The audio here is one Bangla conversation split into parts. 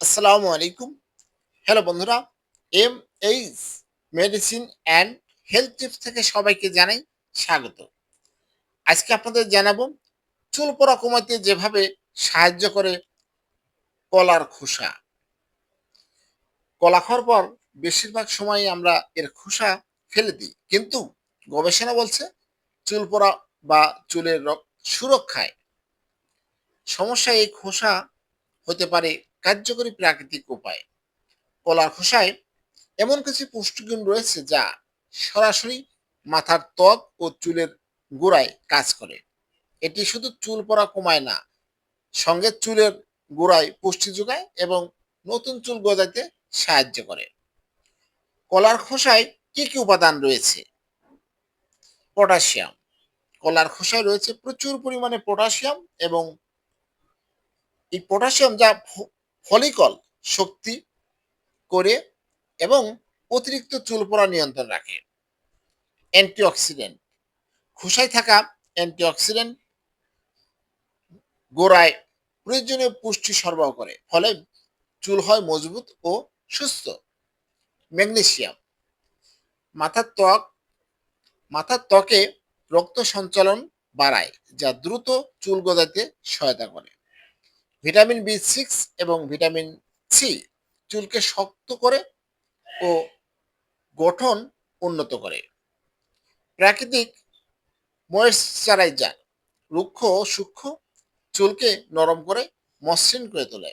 আসসালামু আলাইকুম। হ্যালো বন্ধুরা M H medicine and health tips থেকে সবাইকে জানাই স্বাগত। আজকে আপনাদের জানাব চুল পড়া কমাতে যেভাবে সাহায্য করে কলার খোসা। কলা খাওয়ার পর বেশিরভাগ সময় আমরা এর খোসা ফেলে দিই, কিন্তু গবেষণা বলছে চুল পড়া বা চুলের রক- সুরক্ষায়। সমস্যা এই খোসা হতে পারে কার্যকরী প্রাকৃতিক উপায়। কলার খোসায় এমন কিছু পুষ্টিগুণ রয়েছে যা সরাসরি মাথার ত্বক ও চুলের গোড়ায় কাজ করে। এটি শুধু চুল পড়া কমায় না, সঙ্গে চুলের গোড়ায় পুষ্টি যোগায় এবং নতুন চুল গজাতে সাহায্য করে। কলার খোসায় কি কি উপাদান রয়েছে? পটাশিয়াম। কলার খোসায় রয়েছে প্রচুর পরিমাণে পটাশিয়াম এবং এই পটাশিয়াম যা ফলিকল শক্তি করে এবং অতিরিক্ত চুল পড়া নিয়ন্ত্রণ রাখে। অ্যান্টিঅক্সিডেন্ট। খোসায় থাকা অ্যান্টিঅক্সিডেন্ট গোড়ায় প্রয়োজনীয় পুষ্টি সরবরাহ করে, ফলে চুল হয় মজবুত ও সুস্থ। ম্যাগনেসিয়াম। মাথার ত্বক, মাথার ত্বকে রক্ত সঞ্চালন বাড়ায়, যা দ্রুত চুল গজাতে সহায়তা করে। ভিটামিন বি সিক্স এবং ভিটামিন সি চুলকে শক্ত করে ও গঠন উন্নত করে। প্রাকৃতিক ময়েশ্চারাইজার রুক্ষ ও সূক্ষ্ম চুলকে নরম করে মসৃণ করে তোলে।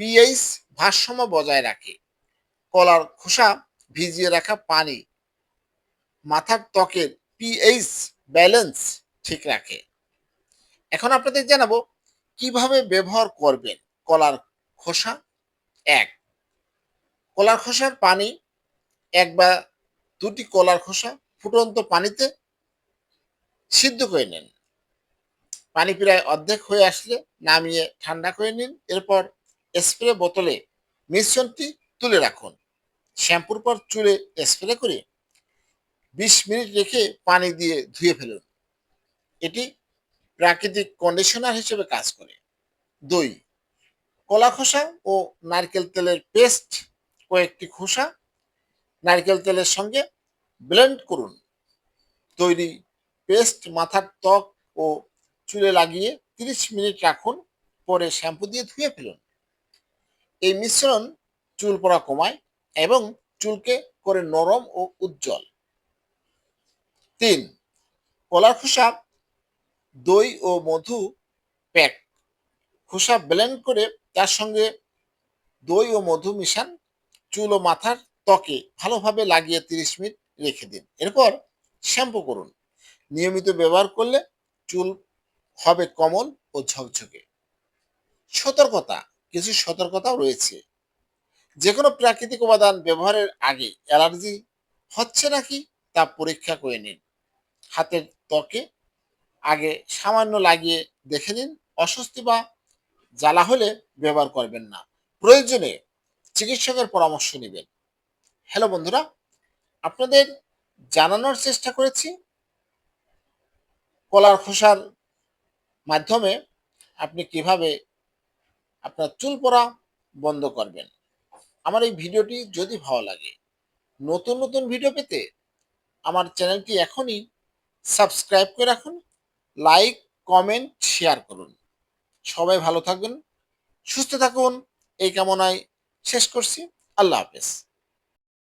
পিএইচ ভারসাম্য বজায় রাখে। কলার খোসা ভিজিয়ে রাখা পানি মাথার ত্বকের পিএইচ ব্যালেন্স ঠিক রাখে। এখন আপনাদের জানাব কীভাবে ব্যবহার করবেন কলার খোসা? এক, কলার খোসার পানি এক বা দুটি কলার খোসা ফুটন্ত পানিতে সিদ্ধ করে নিন। পানি প্রায় অর্ধেক হয়ে আসলে নামিয়ে ঠান্ডা করে নিন। এরপর স্প্রে বোতলে মিশ্রণটি তুলে রাখুন। শ্যাম্পুর পর চুলে স্প্রে করে বিশ মিনিট রেখে পানি দিয়ে ধুয়ে ফেলুন। এটি প্রাকৃতিক কন্ডিশনার হিসেবে কাজ করে। দুই, কলা খোসা ও নারকেল তেলের পেস্ট কয়েকটি খোসা নারকেল তেলের সঙ্গে ব্লেন্ড করুন। তৈরি পেস্ট মাথার ত্বক ও চুলে লাগিয়ে তিরিশ মিনিট রাখুন, পরে শ্যাম্পু দিয়ে ধুয়ে ফেলুন। এই মিশ্রণ চুল পড়া কমায় এবং চুলকে করে নরম ও উজ্জ্বল। তিন কলার খোসা দই ও মধু প্যাক। খোসা ব্লেন্ড করে তার সঙ্গে দই ও মধু মিশান, চুল ও মাথার ত্বকে ভালোভাবে লাগিয়ে তিরিশ মিনিট রেখে দিন। এরপর শ্যাম্পু করুন। নিয়মিত ব্যবহার করলে চুল হবে কমল ও ঝকঝকে। সতর্কতা, কিছু সতর্কতাও রয়েছে। যে কোনো প্রাকৃতিক উপাদান ব্যবহারের আগে অ্যালার্জি হচ্ছে নাকি তা পরীক্ষা করে নিন। হাতের ত্বকে আগে সামান্য লাগিয়ে দেখে নিন। অস্বস্তি বা জ্বালা হলে ব্যবহার করবেন না। প্রয়োজনে চিকিৎসকের পরামর্শ নেবেন। হ্যালো বন্ধুরা, আপনাদের জানানোর চেষ্টা করেছি। কলার খোসার মাধ্যমে আপনি কীভাবে আপনার চুল পড়া বন্ধ করবেন। আমার এই ভিডিওটি যদি ভালো লাগে, নতুন নতুন ভিডিও পেতে আমার চ্যানেলটি এখনই সাবস্ক্রাইব করে রাখুন। লাইক কমেন্ট শেয়ার করুন। সবাই ভালো থাকবেন সুস্থ থাকুন, এই কামনায় শেষ করছি। আল্লাহ হাফেজ।